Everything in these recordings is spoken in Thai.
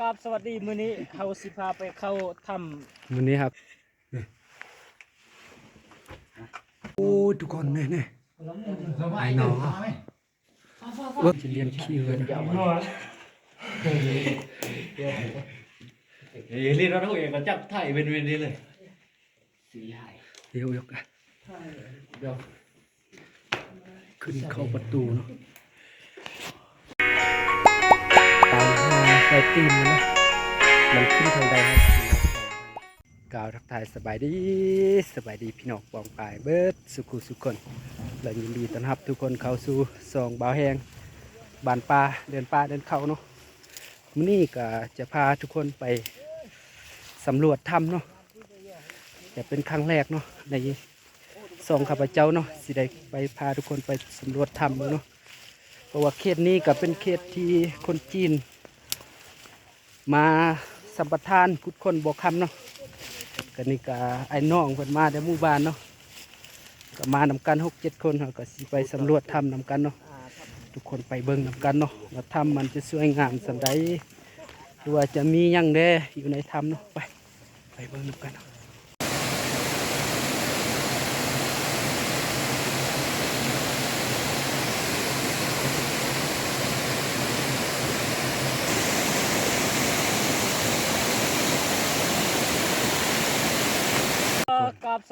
กับสวัสดีมื้อนี้เฮาสิพาไปเข้าถ้มื้อนี้ครับโอ้ทุกคนแน่แน่ไอ้น้องว่าจะเรียนคิวเลยนะเฮ้ยรีดเราเองก็จับไถ่เป็นเวรนี้เลยเดี๋ยวยกอะขึ้นเข้าประตูเนาะ ไฟตีนมันนะมันขึ้นทางใดครับกล่าวทักทายสบายดีสบายดีพี่น้องปองปายเบิดสุขุสุขคนและยินดีต้อนรับทุกคนเข้าสู่ซองบ่าวแหงบานปลาเดินป่าเดินเขาเนาะมื้อนี้ก็จะพาทุกคนไปสำรวจถ้ำเนาะจะเป็นครั้งแรกเนาะในซองข้าพเจ้าเนาะสิได้ไปพาทุกคนไปสำรวจถ้ำเนาะเพราะว่าเขตนี้ก็เป็นเขตที่คนจีน มาสัมปทานพุทคนบอกคำเนาะกันนี่ก็ไอ้น้องเพิ่นมาในหมู่บ้านเนาะก็มานำกันหกเจ็ดคนเขาก็สิไปสำรวจถ้ำนำกันเนาะทุกคนไปเบิ่งนำกันเนาะว่าถ้ำมันจะสวยงามสันใดหรือว่าจะมียังแดอยู่ในถ้ำเนาะไปไปเบิ่งนำกันเนาะ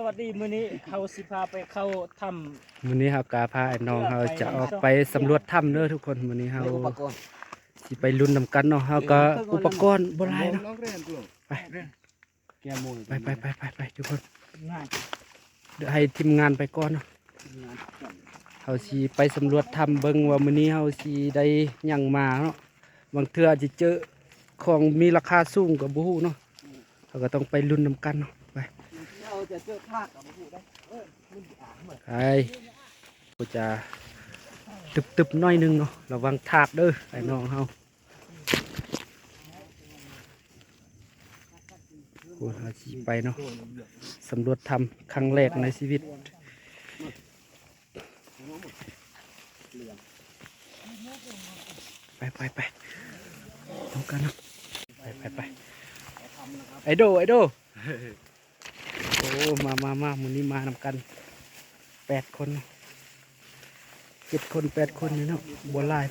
วัสดีมื้อนี้เฮาสิพาไปเข้าถ้วันนี้ครับกาพาไอ้น้องเราจะออกไปสำรวจถ้ำเด้อทุกคนวันนี้เราสิไปลุ้นนำกันเนาะเราก็อุปกรณ์โบราณเนาะไปไปไปไปไปไปทุกคนำง่ายเดี๋ยวให้ทีมงานไปก่อนเนาะเราสิไปสำรวจถ้ำเบิ่งว่ามื้อนี้เราสิได้หยังมาเนาะบางเทื่ออาจจะเจอของมีราคาสูงกับบูฮู้เนาะเราก็ต้องไปลุ้นนำกันเนาะไปเรา จะเจอทากกับผู้ได้ไปกูจะตึบตึบๆน้อยนึงเนาะระวังถากเด้อไอ้น้องเฮาโอ้เราสิไปเนาะสำรวจถ้ำครั้งแรกในชีวิตไปไปไปทำกันเนาะไปไปไปไอโดไอโด มามามามือนี้มานำกันแปดคนเนาะเจ็ดคนแปดคนนี่เนาะบัวลาย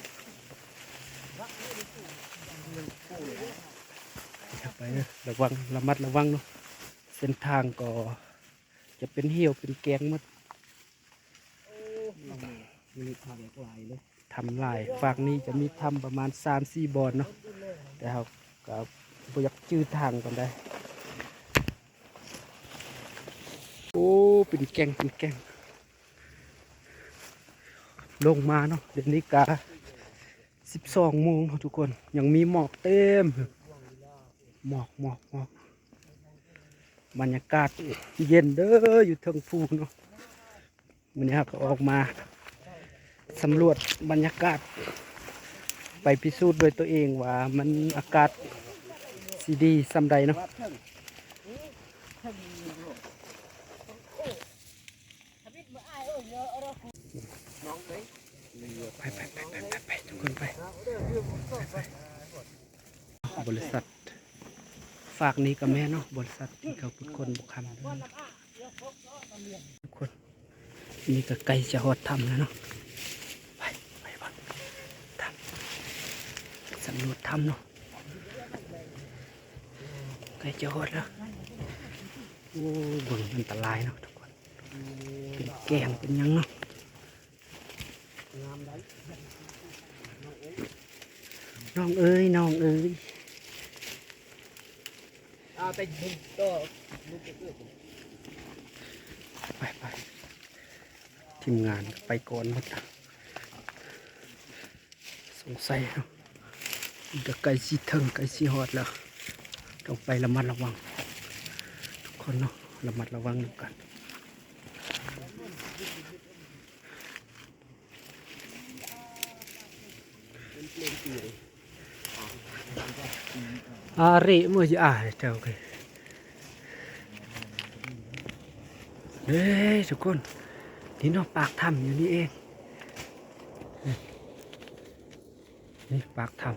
อย่าไปเด้อระวังระมัดระวังเนาะเส้นทางก็จะเป็นเหี่ยวเป็นแกงหมดมีทางไกลเลยทำลายฝากนี้จะมีทำประมาณสามสี่บอนเนาะแต่เราก็บ่อยากจื้อทางกันได้ โอ้เป็นแกงเป็นแกง ลงมาเนาะเดี๋ยวนี้กาสิบสองโมงทุกคน ยังมีหมอกเต็ม หมอกหมอกหมอกบรรยากาศเย็นเด้ออยู่เทิงภูเนาะวันนี้เราก็ออกมาสำรวจบรรยากาศ ไปพิสูจน์ด้วยตัวเองว่ามันอากาศสีดีสำใดเนาะ ไปไปไปไปไปไปทุกคนไปไปบริษัท ฝากนี้กับแม่เนาะบริษัทที่เขาพุดคนบุกคำทุกคนนี่ก็ใกลจะหอดทำแล้วเนาะไปไปบ้างทำสำรวจทำเนาะใกลจะหอดแล้วโอ้บิ่งอันตรายเนาะทุกคนเป็นแกงเป็นยังเนาะน้อง เอ้ยน้องเอ้ยไปไปทีมงานไปก่อนหมดสงสัยเนาะมันก็ใกล้สิถึงใกล้สิฮอดแล้ว ต้องไประมัดระวัง ทุกคนเนาะระมัดระวังนกัน อาริมือจะอ่านเจ้ากันเฮ้ยทุกคนนี่เนาะปากถ้ำอยู่นี่เองนี่นี่ปากถ้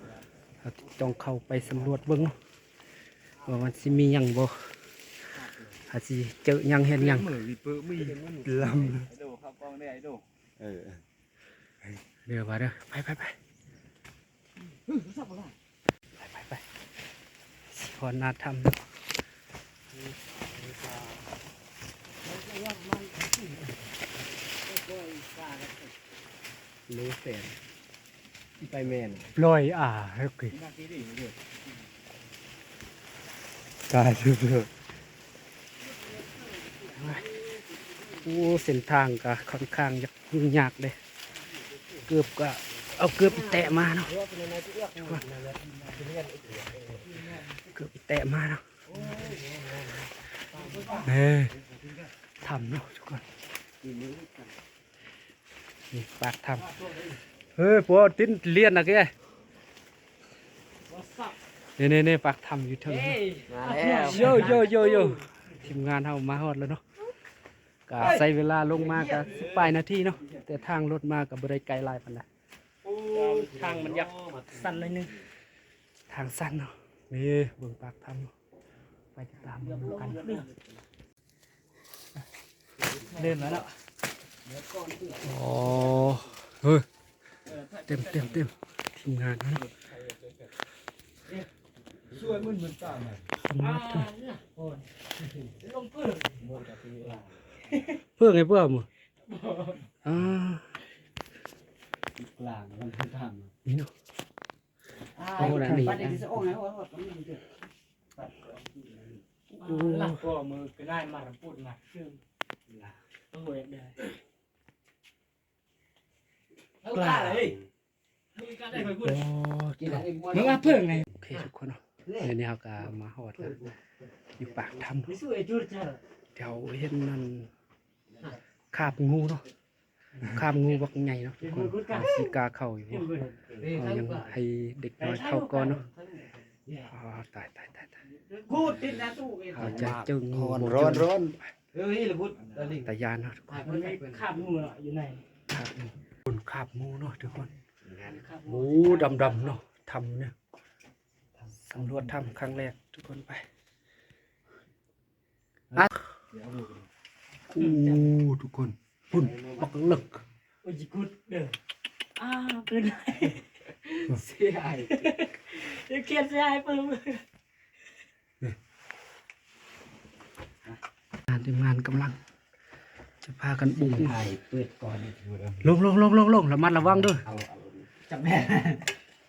ำเราต้องเข้าไปสำรวจเบิ่งเนาะว่ามันสิมีหยังบ่อาจสิเจอหยังเห็นหยังมือวิเปอร์มีลำไอ้ดูครับกล้องได้ไอ้ดูเออเดี๋ยวว่าเด้อไปไปไปไปไปไป สิขอนาทำเนาะรู้เสียนไปแมนปล่อยอ่าเฮ้ยนาทีดิเดี๋ยวตายทุกเรื่องโอ้เส้นทางก็ค่อนข้างยากยุ่งยากเลย เกือบก็ เอาเกือบไปแตะมาเนาะเกือบไปแตะมาเนาะเฮ้ยทำเนาะทุกคนนี่ปากทำเฮ้ยพวกติ้นเลียนนะแกนี่นี่นี่ปากทำอยู่เทิงเฮ้ยมาแล้วโยโยโยโยทีมงานเฮามาฮอดแล้วเนาะก็ใช้เวลาลงมาก็สิบปลายนาทีเนาะแต่ทางรถมาก็บ่ได้ไกลหลายปานใด ทางมันยักสั้นหน่อยนึง ทางสั้นเนาะนี่เบิ่งปากทำเนาะไปติดตามดูกันเดินมาแล้วอ๋อเฮ้ยเต็มเต็มเต็มทีมงานเนาะช่วยมันเหมือนตาลงเพื่อเพื่อไงเพื่อหมื้อ่า กลางมันทำนี่เนาะโอ้ยปัดอีกสักองค์นะว่าว่ามันเดือดหลังก็มือก็ได้มาพูดมาชื่อโอ้ยได้กล้าเลยกล้าได้ไปพูด โอ้มึงมาเพิ่งไงโอเคทุกคนเนาะเดี๋ยวนี้เราก็มาฮอดแล้วอยู่ปากถ้ำเท้าเดี๋ยวเห็นนั่นคาบงูเนาะ คาบงูบักใหญ่เนาะทุกคนเอาสีกาเข้าอยู่บ่เอายังให้เด็กน้อยเข้าก่อนเนาะอ๋อตายตายตายตายกูติดนะตู้เขาจะเจึงงูร้อนร้อนเฮ้ยละพุทธตายานเนาะทุกคนมันไม่ขาบงูอยู่ไหนคาบงูคนคาบงูเนาะทุกคนขาบโอ้ดำดำๆเนาะทำเนี่ยสำรวจทำครั้งแรกทุกคนไปอะโอ้ทุกคน ปุ่นบักเลิกโอ้ยกูเด้ออ้าเป็นไรเสียหายเดี๋ยวเขียนเสียหายเพิ่มงานทีมงานกำลัง จะพากันบุ่งถ่ายเปิดก่อนลงลงลงลงลงระมัดระวังเด้วยเอาเอาจับแม่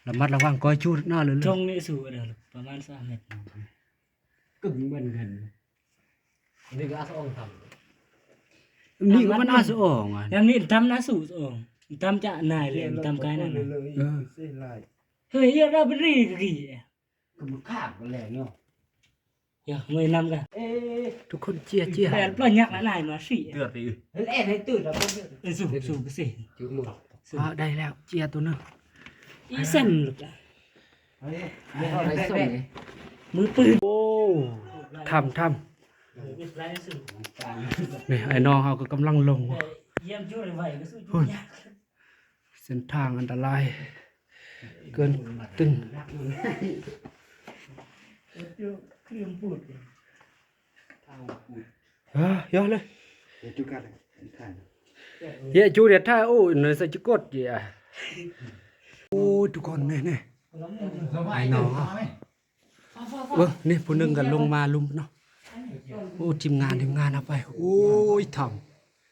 ระมัดระวังก้อยชูดหน้าเลยตเลรยงนี้สูงเด้อประมาณสามเมตรกึ่งเหมือนกันนี่ก็อาสองท นี่ก็มันอาสอ่องอะยังนี่ทำนะสูงองทำจะนายเลยทำกายนั่นเลยเออเส้นลายเฮ้ยเราเป็นรีกี่ก็มันขาดกันแล้วเนาะอย่าไม่นำกันเอ๊ะทุกคนเจียเจียแต่ปล่อยยักษ์นายมาสิเตือนไปอีกเฮ้ยให้ตื่นแล้วเออสูงสูงสิจุดหมดอ่าได้แล้วเจียตัวหนึงอีเส้นหรือเปล่าไม่เอาอะไรส่งไงมือปืนโอ้ทำทไล่สูงำ นี่ไอ้น้องเขาก็กำลังลงเยี่ยมช่วยไว้ก็สู้จุยากเส้นทางอันตราย เกินตึงเฮ้ยยอะเลยเยวจุกันถ่ายเยจูเดียท่าโอ้ยเนยสะจิกดเยโอ้ยทุกคนเนี่ยเนี่ยไอ้น้องเบิ้งนี่ผู้หนึงกันลงมาลุมเนาะ โอ้ทีมงานทีมงานเอาไป โอ้ยท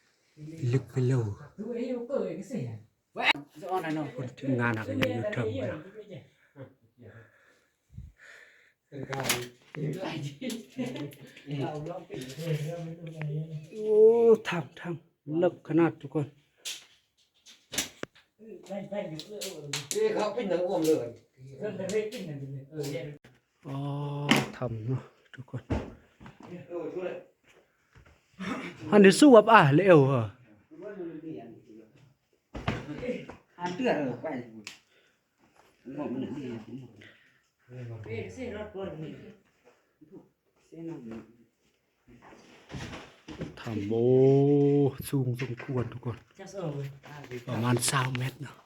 ำลึกไปเลยดูไอ้เปิดก็สิจะอ่อนอะไรเนาะคนทีมงานอะไรอยู่เถิงไปเนาะโอ้ทำทำลึกขนาดทุกคนได้ได้อยู่เออนี่เขาเป็นหนังอ้วมเลยเรื่องได้กินนั่นเออเย็นอ๋อทำเนาะทุกคน อันนี้สู้กับอะเร็วเหรออันเตือนเออไปหมดมันดีเอ๊ะสิรถบนนี่ทำโอ้สูงสมควรทุกคน ประมาณสามเมตรเนาะ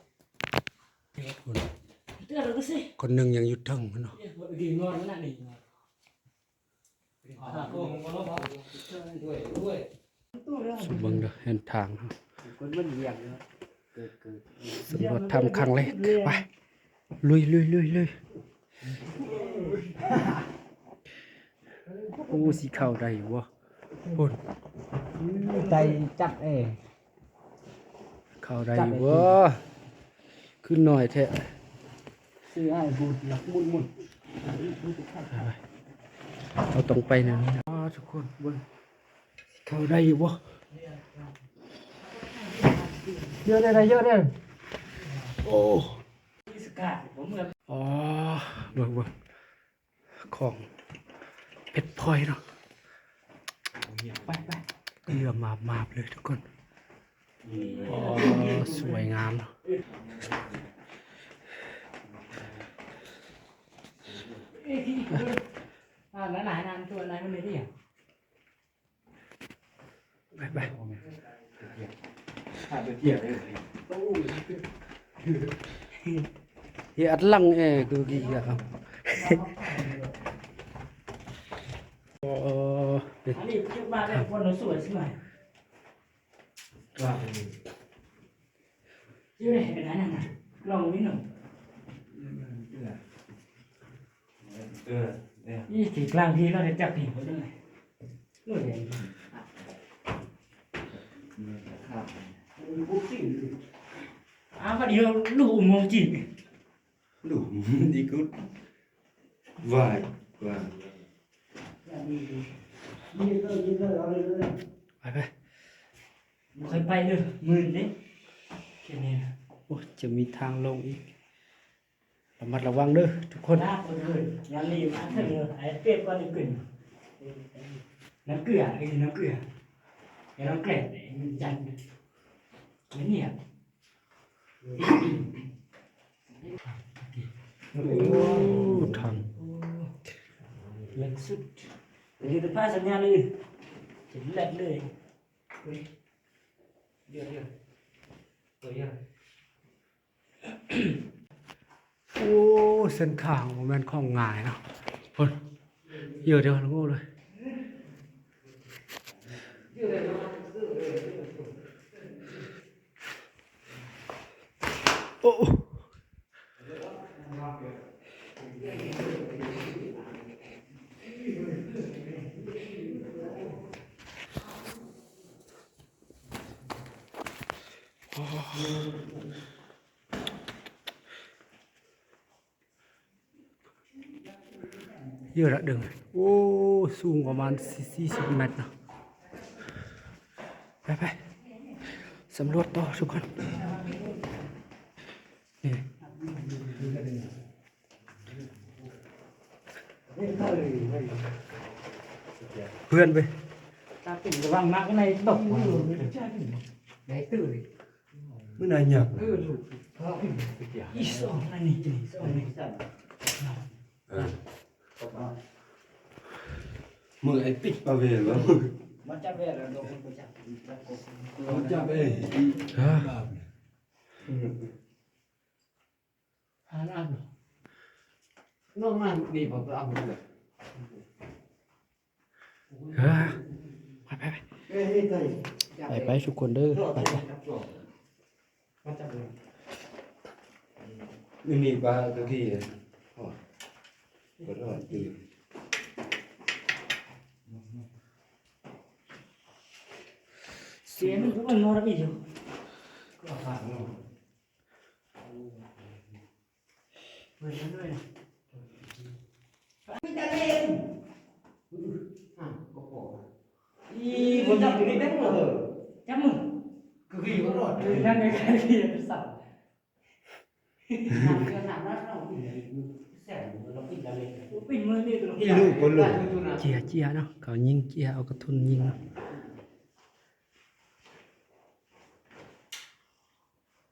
คนหนึ่งยังอยู่เทึงเนาะ Đi ngon cái này đi. สมบังเดอเห็นทางสำรวจทำครั้งแรกไปลุยลุยลุยลุยโอ้สีเขาวได้วะพุ่นใจจับเอ้ขาวได้วะขึ้นหน่อยแท้ซื้อให้บูดหลักมุนมุน เราต้องไปนั่นนะอ๋อทุกคนเบิ่งสีขาวได้อยู่วะเยอะเลยนะเยอะเลยโอ้ Đi cả. Bố mượn. อ๋อเบิ่งเบิ่งของเพชรพลอยเนาะไปไปเกลือมาบมาบเลยทุกคนอ๋อสวยงามเนาะ À, nó lại làm chùa này mới đi à? ไปไปขาดไปเที่ยวเลยเฮียอัดลังเอ้กูกี่อะโอ้เป็น Anh đi trước ba đây con nó sủa xí mày. ว่าเป็น Chứ này cái này này. Lòng với nổ. เออ เนี่ย Đi thì làm gì nó để chặt thì có đây này. Nổi này. ครับ À và điều đủ mồm chỉ. หลุมดีกุดวายวายไปไป Một cái bay được mười đấy. Cái này là โอ้จะมีทางลงอีก ระมัดระวังเด้อทุกคนลาคนอื่ยังมีอยู่นะเธอไอ้เปียกก็นี่กึ่นน้ำเกลือไอ้น้ำเกลือไอ้น้ำเกล็ดไอ้จันไม่เนี่ยโอ้ทันเล็กสุดเดี๋ยวจะพาสัญญาเลยจะเล็กเลยเดี๋ยวเดี๋ยวเดี๋ยว โอ้เส้นขางมันเป็นของง่ายเนาะคนเยอะเดียวงคู่เลยโอ้โอ้ สูงประมาณสี่สิบเมตรเนาะไปไปสำรวจต่อทุกคนนี่เพื่อนไป ta tỉnh cái vàng mã cái này độc quá rồi đấy từ đi เมื่อนานหยับ ừ đủ ý sợ này này chỉ sợ này มือไอ้ปิดปลาเวลวะ mà chắc về là đồ không có chắc มันจับเอ้ยเออ ăn ăn rồi น้องมันดีผมก็เอาไปเลยเออไปไปไปไปไปทุกคนเด้อไปไปไม่มีปลาตะกี้เลยอ๋อก็รอดตื่น xé nó cũng là nó bị rồi เปิดมันด้วยนะอีผมจับอยู่ในเต็มเลยจับมึงคือกี่ก็รอดคือนั่งในแค่ที่จะสั่นหนักขนาดนั้นเราปิดแสงเราปิดอะไรปิดมือนี่ ตัวอีลูกคนลูกเจียเจียเนาะเขายิงเจียเอากระทุนยิงเนาะ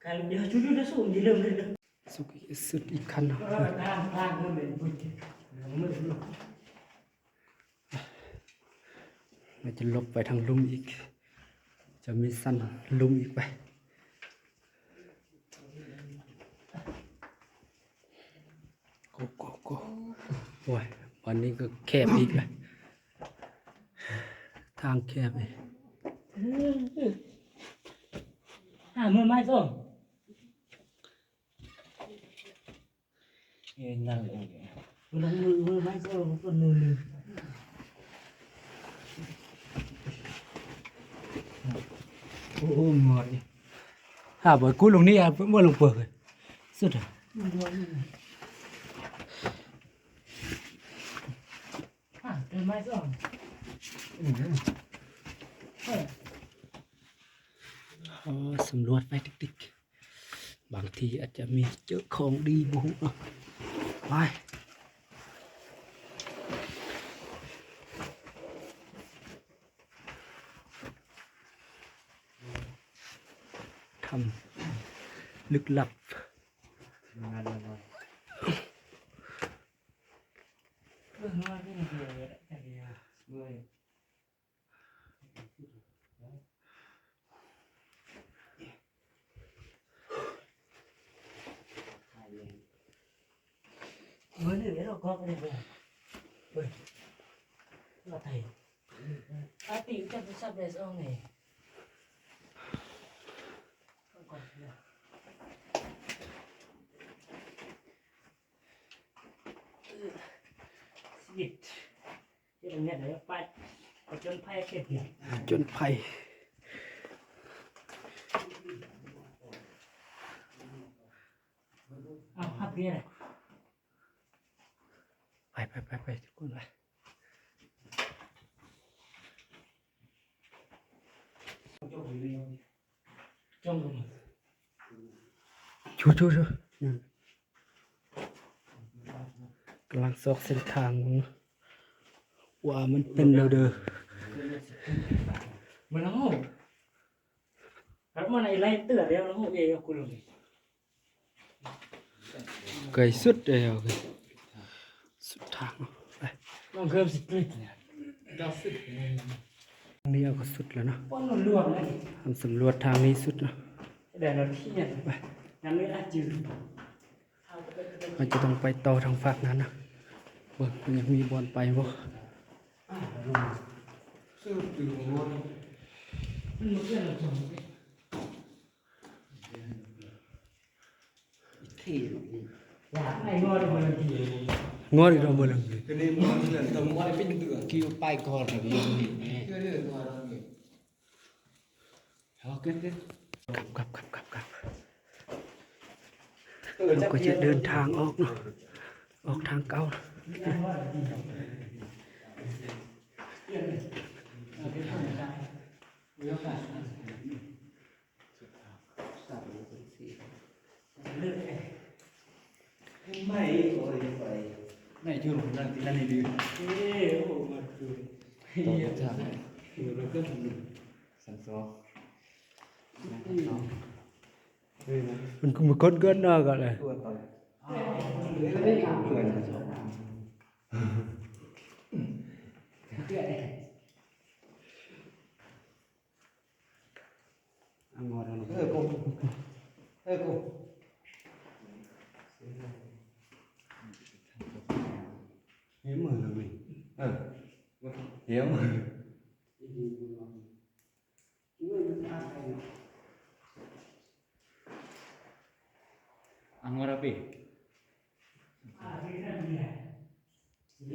Kalau dia cucu dah suruh dia lem dia. สุดอีกสุดอีกคันเนาะ Kan kan kan ben putih. มือดมันจะลบไปทางลุ่มอีก จะมีสั้นลุ่มอีกไปโกโกโกโอ้ยวันนี้ก็แคบอีกเลยทางแคบอีกหามือไม้ส้มเอ็นนั่งเลยลงมือมือไม้ส้มคนมือหนึ่ง โอ้โหงอดิหาบ่กูลงนี่อะบ่ลงเปิดเลยสุดอะอะเป็นไม้ส้มเอออ๋อสำรวจ ไปติ๊กๆบางทีอาจจะมีเจอของดีบุเนาทำลึกลับ งานอะไร เรื่องน้อยที่มันเดียวเลยแต่เดียว เมื่อย มือหนึ่งเดี๋ยวเราก็ไปเลยเฮ้ยเราไทยอาติจะไปซับเดสองไงก่อนนะสิบที่ต รงนี้ยเดี๋ยวไปจนไพ่เก็บเนี่ยจนภัยเอาฮับเรียไปไปไปไปทุกคนไปจงลงมาชูชูชูอืมกำลังซอกเส้นทาง ว่ามันเป็นเด้อเด้อมันน้องหูแล้วมันอะไรเตือนเดียวน้องหูเองกับคุณลงไกลสุดเลยเอาเลยสุดทางเนาะไปน้องเคิร์มสตรีทเนี่ยทางนี้เอาก็สุดแล้วเนาะป้อนนรวมเลยทำสำรวจทางนี้สุดเนาะเดี๋ยวเราเที่ยงไปยังไม่ได้จืดมันจะต้องไปต่อทางฝั่งนั้นนะเบิ่งมันยังมีบอลไปบ่ ซื้อตื่นงอนมันเพื่อนเราสองที่อยากไอ้งอดีมันทีงอดีเราบ่ลังเลยก็นี่มันเรื่องตรงวันเป็นเดือคิวไปก่อนแบบนี้ก็เรื่องงอนนี่เอาขึ้นขึ้นกลับกลับกลับกลับเราก็จะเดินทางออกเนาะออกทางเก่า ไม่โอ้ยไปไม่ช่วยผมนั่งที่นั่นดีเอ้โอ้มาดูต่อจากคือเราก็ทำสันซอมันก็มาคนเกินเนาะก็เลยตัวต่อยเอางอเราเออกูเออกูเหี้ยมือเลยเออเหี้ยมือเอางอเราไปเดี๋ย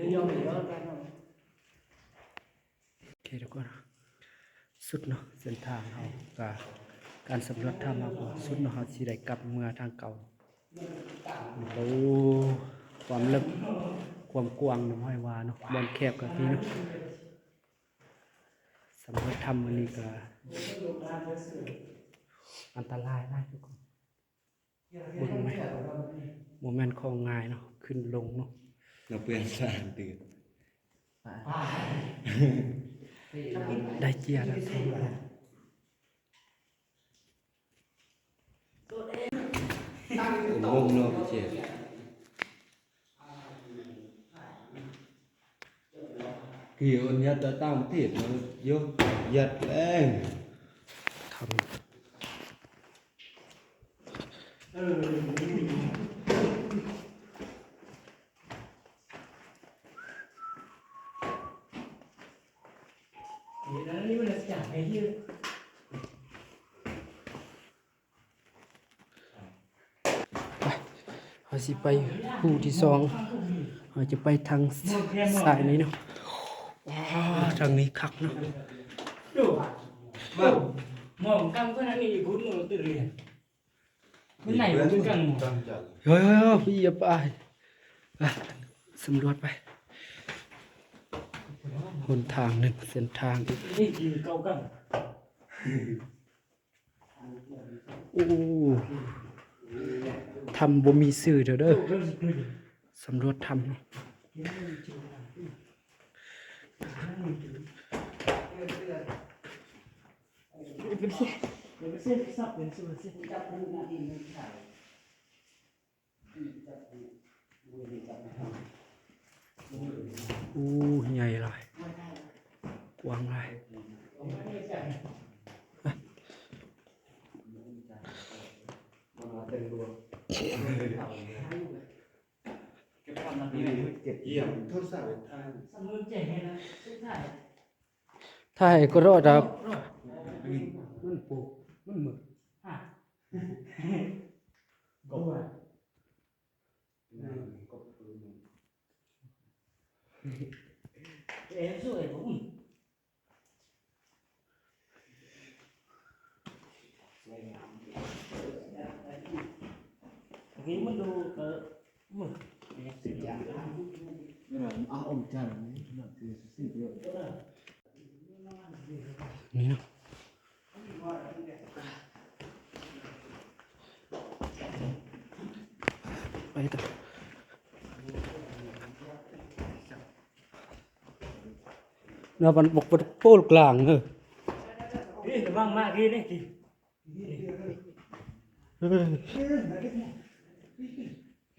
วยอมเดี๋ยวไปเนาะโอเคทุกคนสุดเนาะเส้นทางเรา กาการสำรวจถ้ำเราก็สุดเนาะเราสิได้กลับเมืองทางเก่าโอ้ความลึกความกว้างน้อยว่าเนาะบอลแคบกับพี่เนาะสำรวจถ้ำวันนี้ก็อันตรายนะทุกคนเบิ่งไหมโมเมนต์ของง่ายเนาะขึ้นลงเนาะเราเปลี่ยนสารตื่นได้เจียแล้ว ทุกคนผมงงเนาะเจ็บกี่ยวยัดตะตั้งเทียบมันยกยัดแรง ท แล้วนี่มันจะจากไอ้ที่ เรา สิไปคู่ที่สองเราจะไปทางสายนี้เนาะว้าวทางนี้คักเนาะดูมองกำก็นั่นนี่คุณมึงตื่นเรียนมันไหนมันเป็นกังหมดตั้งจังเฮ้ยเฮ้ยเฮ้ยพี่อย่าไปอะสำรวจไปหนทางหนึ่งเส้นทางอีกนี่คือเก่ากังโอ้ ทำบ่มีสื่อเด้อเด้ออสำรวจทำเนาะเป็นเส้นเป็นเส้นซับ เป็นเส้นเส้นจับมือหน้าที่มันถ่ายโอ้ใหญ่หลายกว้างหลายเยี่ยมทดสอบทางสมุนเจ๋งนะสุดท้ายถ้าให้ก็รอดครับมันปลูกมันหมึกกบเอ๋สวยผม นี่มันดูเออมึงเนี่ยสิอย่างนี่แหละเอาอมจันนี่นะคือสิ่งเดียวนี่เนาะไปต่อเราบันบกบนโป้ลกลางเออนี่ระวังมากที่นี่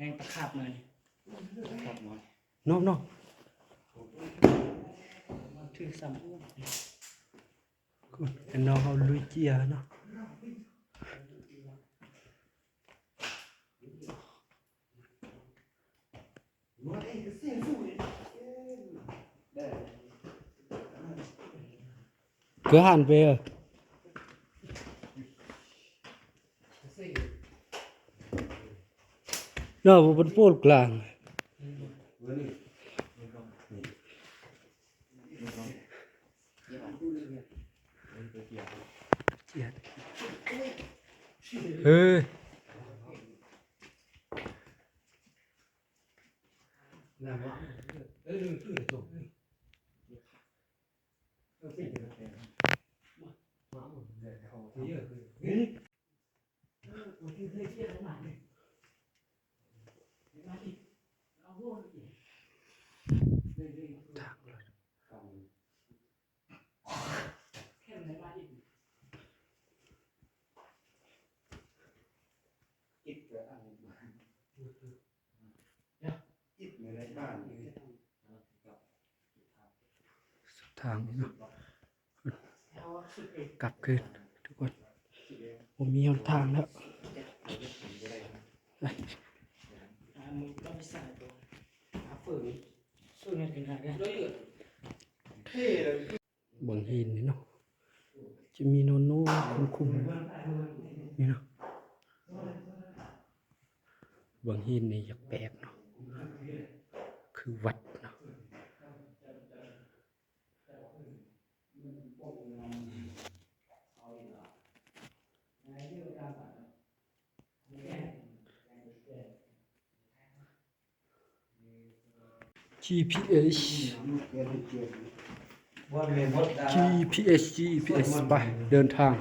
แหงตะขาบมานี่ครับหมอนน้องน้องถือซ้ำคุณไอ้น้องเอาลุยเจียเนาะเกือหันไปเออ เนาเป็นโป้ลกลาง เจียดเฮ้ย นะว่าเออคือจบเออเป็นยังไงมาหมดเลยเขาเยอะคือ นี่โอ้ที่เคยเที่ยวมาเนี่ยมาดิเอาโว้ดิ ทางรถแค่ไหนมาดิอิดกระอังมาอิดในบ้านสุดทางเนาะกลับคืนทุกคน ผมมีหนทางแล้วอ่ามึงก็ไป บางหินนี่เนาะ จะมีโนโน่คุมคุมๆนี่เนาะบางหินนี่อยากแปลกเนาะ คือวัด เนาะจีพีเอสว่าเป็นมดดา GPS GPS ไปเดินทาง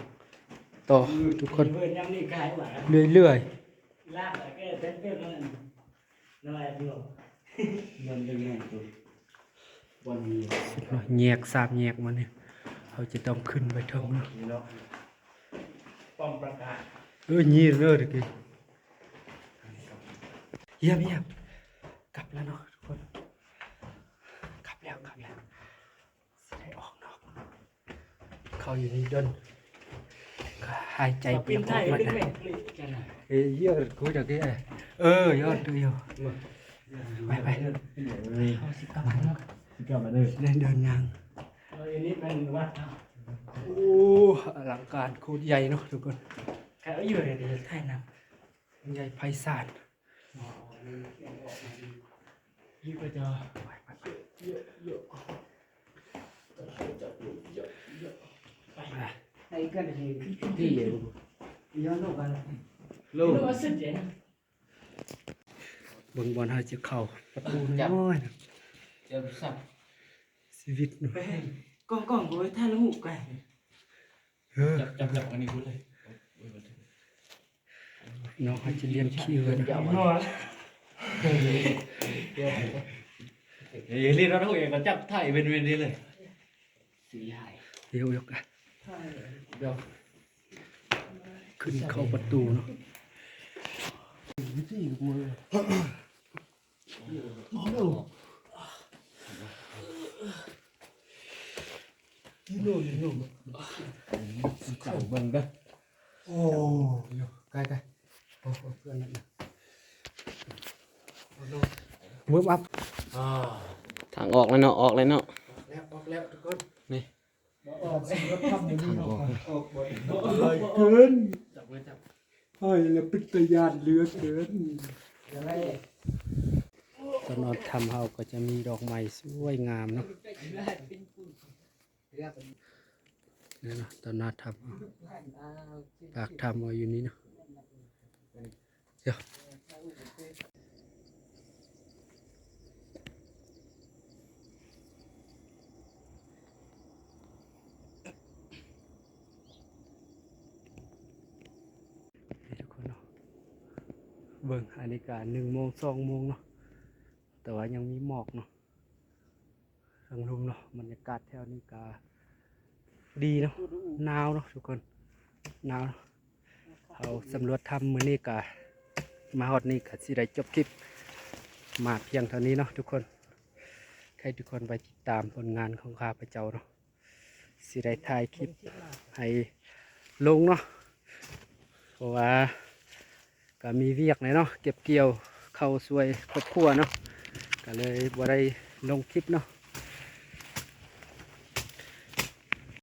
ต่อทุกคนเพื่อนยังนี่กายหวานเรื่อยลากแต่ก็เต้นเต้นมันน้อยเดียวมันเป็นไงตัววันนี้ๆเนาะแยกสามแยกมาเนี่ยเขาจะต้องขึ้นไปเทิงเนาะนี่เนาะป้อมประกาศเออยีเด้อตะกี้เยี่ยมเยี่ยมกลับแล้วเนาะทุกคน กลับแล้วกลับแล้วสิได้ออกนอก เขาอยู่นี่เดินก็หายใจเปีปียนกไทออยกมาเป็นได้แม่กลิกันนะเอ้ยเยอะกูจะกี้เออยอดดูอยู่ไปไปเขาสิกลับมาเนาะกลับมาเลยเล่นเดินยางเออันนี้มันว่าโอ้อลังการโคตรใหญ่เนาะทุกคนแค่อยู่เลยเดี๋ยวถ่ายน้ใหญ่ไพศาลำยี่ก็จะเยอะเยอะไปไอ้ ลงกันลูกลูกสุดเจ๋งเบิ่งบอลเฮาจะเข้าประตูน้อยๆนะจะสับชีวิตเนาะไปกล้องกล้องกูไว้ท่าละหูไก่เออจับจับจับอันนี้กูเลยน้องเขาจะเลี้ยงขี้ไว้นะนอนเดี๋ยวรีบเราต้องเองก็จับถ่ายเป็นเวนนี้เลยสีหายเดี๋ยวยกอะ เดี๋ยวขึ้นเข้าประตูเนาะวิธีกูเลยสั่งเบิ่งเด้อโอ้ยใกล้ๆโอ้โหเพื่อนนั่นนะเวิร์มอัพทางออกแล้วเนาะออกเลยเนาะแล้วออกแล้วทุกคนนี่ ออกสิรถทำอย่างนี้ออกออกบ่อยเลยเกินจับไว้จับเฮ้ยแล้วปิตยานเรือเกินตอนนอนทำเฮาก็จะมีดอกไม้สวยงามเนาะนี่เนาะตอนนอนทำปากทำเอาอยู่นี่เนาะเดี๋ยวนี่ทุกคนเนาะ เบิ่งอันนี้การหนึ่งโมงสองโมงเนาะแต่ว่ายังมีหมอกเนาะทางลมเนาะบรรยากาศแถวนี้ก็ดีเนาะหนาวเนาะทุกคนหนาวเเอาสำรวจทำมื้อนี้ก็มาฮอดนี้ก็สิได้จบคลิป มาเพียงเท่านี้เนาะทุกคนให้ทุกคนไปติดตามผลงานของข้าพเจ้าเนาะสิได้ถ่ายคลิปให้ลงเนาะเพราะว่า ก็มีเวียกเลยเนาะเก็บเกี่ยวเข้าวสวยครอบครัวเนาะก็เลยบ่ได้ลงคลิปเนาะ